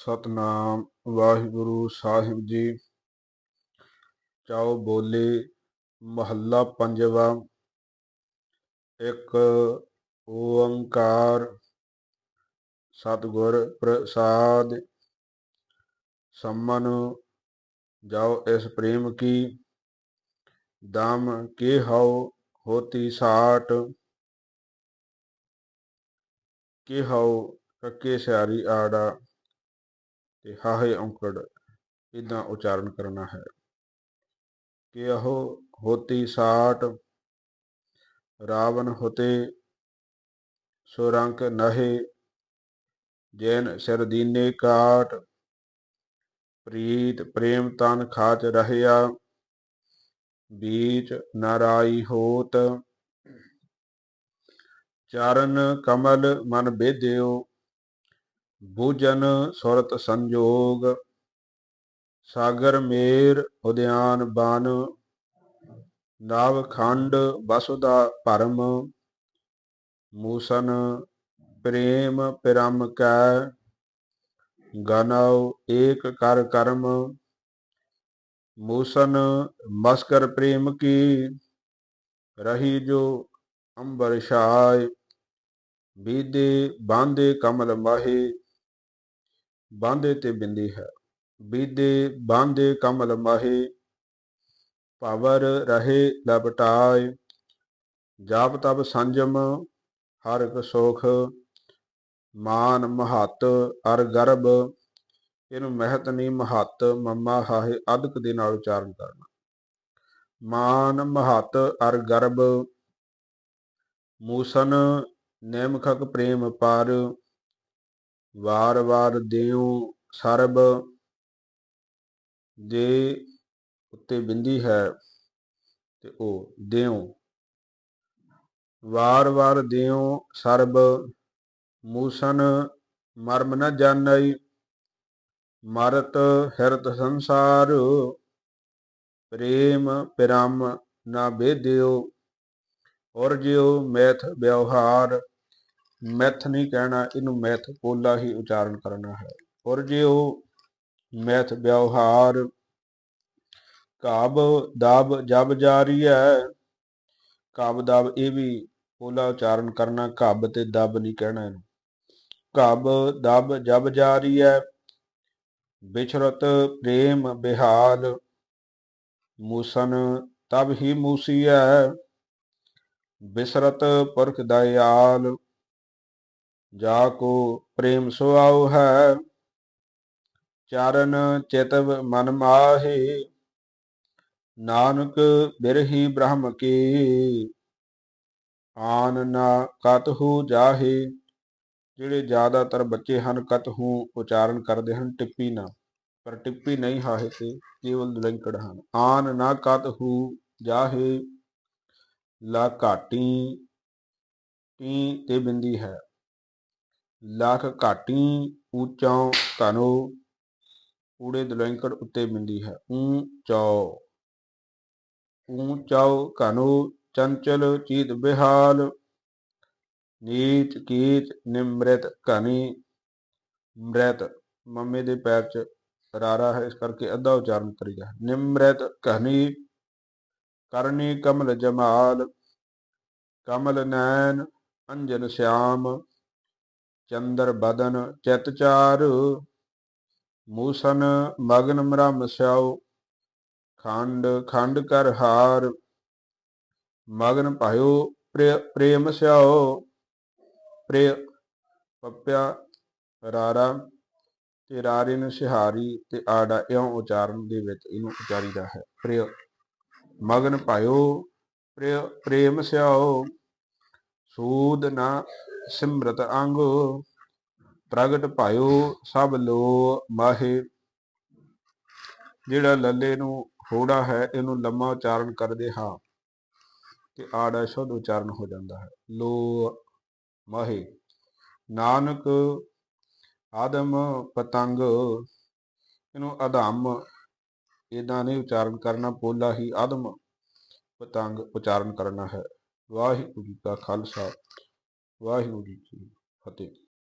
ਸਤਨਾਮ ਵਾਹਿਗੁਰੂ ਸਾਹਿਬ ਜੀ। ਚਾਉ ਬੋਲੇ ਮਹੱਲਾ ਪੰਜਵਾ। ਇੱਕ ਓੰਕਾਰ ਸਤਿਗੁਰ ਪ੍ਰਸਾਦ। ਸੰਮਨ ਜਾਓ ਇਸ ਪ੍ਰੇਮ ਕੀ। ਦਮ ਕੇ ਹਉ ਹੋਤੀ ਸਾਟ। ਕੇ ਹਉ ਕੱਕੇ ਸਿਆਰੀ ਆੜਾ। ਤੇ ਹਾਹੇ ਔਂਕੜ ਇਦਾਂ ਉਚਾਰਨ ਕਰਨਾ ਹੈ? ਕਿ ਉਹ ਹੋਤੀ ਸਾਟ ਰਾਵਨ ਹੋਤੇ ਸੁਰੰਕ ਨਹੇ, ਜੈਨ ਸਿਰਦੀਨੇ ਕਾਟ, ਪ੍ਰੀਤ ਪ੍ਰੇਮ ਤਨ ਖਾਚ ਰਹਿਆ, ਬੀਚ ਨਾਰਾਈ ਹੋਤ, ਚਰਨ ਕਮਲ ਮਨ ਬੇਦਿਓ ਬੂਜਨ ਸੁਰਤ ਸੰਜੋਗ, ਸਾਗਰ ਮੇਰ ਉਦਿਆਨ ਬਨ, ਨਾਵ ਖੰਡ ਵਸੁਦਾ ਭਰਮ, ਮੂਸਨ ਪ੍ਰੇਮ ਪਿਰਮ ਕੈ, ਗਨਉ ਏਕ ਕਰ ਕਰਮ, ਮੂਸਨ ਮਸਕਰ ਪ੍ਰੇਮ ਕੀ, ਰਹੀ ਜੋ ਅੰਬਰ ਛਾਇ ਬੀਦੇ ਬਾਂਦੇ ਕਮਲ ਮਾਹੇ ਬਾਂਦੇ ਤੇ ਬਿੰਦੀ ਹੈ। ਬੀਦੇ ਬਾਂਦੇ ਕਮਲ ਮਾਹੇ ਪਵਰ ਰਹੇ ਲਪਟਾਏ ਜਾਪ ਤਪ ਸੰਜਮ, ਹਰ ਇੱਕ ਸੁਖ, ਮਾਨ ਮਹਤ, ਅਰ ਗਰਬ ਇਹਨੂੰ ਮਹਤ ਨਹੀਂ ਮਹਤ, ਮੰਮਾ ਹਾਹੇ, ਅਦਕ ਦੇ ਨਾਲ ਉਚਾਰਨ ਕਰਨਾ। ਮਾਨ ਮਹਤ, ਅਰ ਗਰਬ, ਮੂਸਨ, ਨੇਮਖਕ ਪ੍ਰੇਮ ਪਰ ਵਾਰ ਵਾਰ ਦੇਉ ਸਰਬ ਦੇ ਉੱਤੇ ਬਿੰਦੀ ਹੈ ਤੇ ਉਹ ਦੇਉ ਵਾਰ ਵਾਰ ਦੇਉ ਸਰਬ ਮੂਸਨ ਮਰਮ ਨ ਜਾਣਈ ਮਰਤ ਹਿਰਤ ਸੰਸਾਰ, ਪ੍ਰੇਮ ਪਿਰਮ ਨਾ ਬੇਦਿਓ ਔਰ ਜਿਉ ਮੈਥ ਵਿਵਹਾਰ ਮੈਥ ਨਹੀਂ ਕਹਿਣਾ, ਇਹਨੂੰ ਮੈਥ ਪੋਲਾ ਹੀ ਉਚਾਰਨ ਕਰਨਾ ਹੈ। ਔਰ ਜੇ ਉਹ ਮੈਥ ਵਿਵਹਾਰ ਕਾਬ ਦਾਬ ਜਬ ਜਾਰੀ ਹੈ ਕਾਬ ਦਾਬ ਇਹ ਵੀ ਪੋਲਾ ਉਚਾਰਨ ਕਰਨਾ ਕਬ ਤੇ ਦਬ ਨਹੀਂ ਕਹਿਣਾ ਇਹਨੂੰ। ਕਬ ਦਬ ਜਬ ਜਾਰੀ ਹੈ ਵਿਛਰਤ ਪ੍ਰੇਮ ਬਿਹਾਲ, ਮੂਸਨ ਤਬ ਹੀ ਮੂਸੀ ਹੈ ਬਿਸਰਤ ਪੁਰਖ ਦਇਆਲ ਜਾ ਕੋ ਪ੍ਰੇਮ ਸੁਆਉ ਹੈ। ਚਰਨ ਚਿਤਵ ਮਨ ਮਾਹੇ। ਨਾਨਕ ਬਿਰਹੀ ਬ੍ਰਹਮ ਕੀ। ਆਨ ਨਾ ਕਤਹੂ ਜਾਹੇ। ਜਿਹੜੇ ਜ਼ਿਆਦਾਤਰ ਬੱਚੇ ਹਨ ਕਤ ਕਤਹੂ ਉਚਾਰਨ ਕਰਦੇ ਹਨ, ਟਿੱਪੀ ਨਾ। ਪਰ ਟਿੱਪੀ ਨਹੀਂ ਹਾਹੇ ਤੇ ਕੇਵਲ ਦੁਲੰਕੜ ਹਨ। ਆਨ ਨਾ ਕਤਹੂ ਜਾਹੇ। ਲਾ ਘਾਟੀ ਟੀ ਤੇ ਬਿੰਦੀ ਹੈ। ਲੱਖ ਘਾਟੀ ਉੱਚੋਂ ਧਨੋ ਊੜੇ ਦੁਲੈਂਕੜ ਉੱਤੇ ਬਿੰਦੀ ਹੈ। ਊ ਚੌ ਊ ਚੌ ਘਨੋ ਚੰਚਲ ਚੀਤ ਬਿਹਾਲ, ਨੀਚ ਕੀਚ ਨਿਮ੍ਰਿਤ ਘਨੀ ਮ੍ਰਿਤ, ਮੰਮੇ ਦੇ ਪੈਰ 'ਚ ਰਾਰਾ ਹੈ, ਇਸ ਕਰਕੇ ਅੱਧਾ ਉਚਾਰਨ ਕਰੀਦਾ ਨਿਮ੍ਰਿਤ ਘਨੀ ਕਰਨੀ ਕਮਲ ਜਮਾਲ, ਕਮਲ ਨੈਣ, ਅੰਜਨ ਸ਼ਿਆਮ ਚੰਦਰ ਬਦਨ ਚਿਤ ਚਾਰ, ਮੂਸਨ ਮਗਨ ਮਰਮ ਸਿਆਉ, ਖੰਡ ਖੰਡ ਕਰ ਹਾਰ, ਮਗਨ ਭਾਇਓ ਪ੍ਰੇਮ ਸਿਆਉ, ਪ੍ਰੇ ਪੱਪਿਆ ਰਾਰਾ ਤੇ ਰਾਰੇ ਨੂੰ ਸਿਹਾਰੀ, ਤੇ ਆੜਾ ਇਉਂ ਉਚਾਰਨ ਦੇ ਵਿੱਚ ਇਹਨੂੰ ਉਚਾਰੀਦਾ ਹੈ। ਪ੍ਰਿਯ ਮਗਨ ਭਾਇਓ ਪ੍ਰੇਮ ਸਿਆਉ, ਸੂਦ ਨਾ ਸਿਮਰਤ ਅੰਗ, ਪ੍ਰਗਟ ਭਾਇਓ ਸਭ ਲੋ ਮਾਹੇ। ਜਿਹੜਾ ਲੱਲੇ ਨੂੰ ਹੋੜਾ ਹੈ, ਇਹਨੂੰ ਲੰਮਾ ਉਚਾਰਨ ਕਰਦੇ ਹਾਂ ਤੇ ਆੜਾ ਸ਼ੁੱਧ ਉਚਾਰਨ ਹੋ ਜਾਂਦਾ ਹੈ। ਲੋ ਮਾਹੇ, ਨਾਨਕ ਆਦਮ ਪਤੰਗ, ਇਹਨੂੰ ਅਧਮ ਇਦਾਂ ਨਹੀਂ ਉਚਾਰਨ ਕਰਨਾ, ਪੋਲਾ ਹੀ ਆਦਮ ਪਤੰਗ ਉਚਾਰਨ ਕਰਨਾ ਹੈ। ਵਾਹਿਗੁਰੂ ਜੀ ਕਾ ਖਾਲਸਾ। ਵਾਹਿਗੁਰੂ ਜੀ ਕੀ ਫਤਿਹ।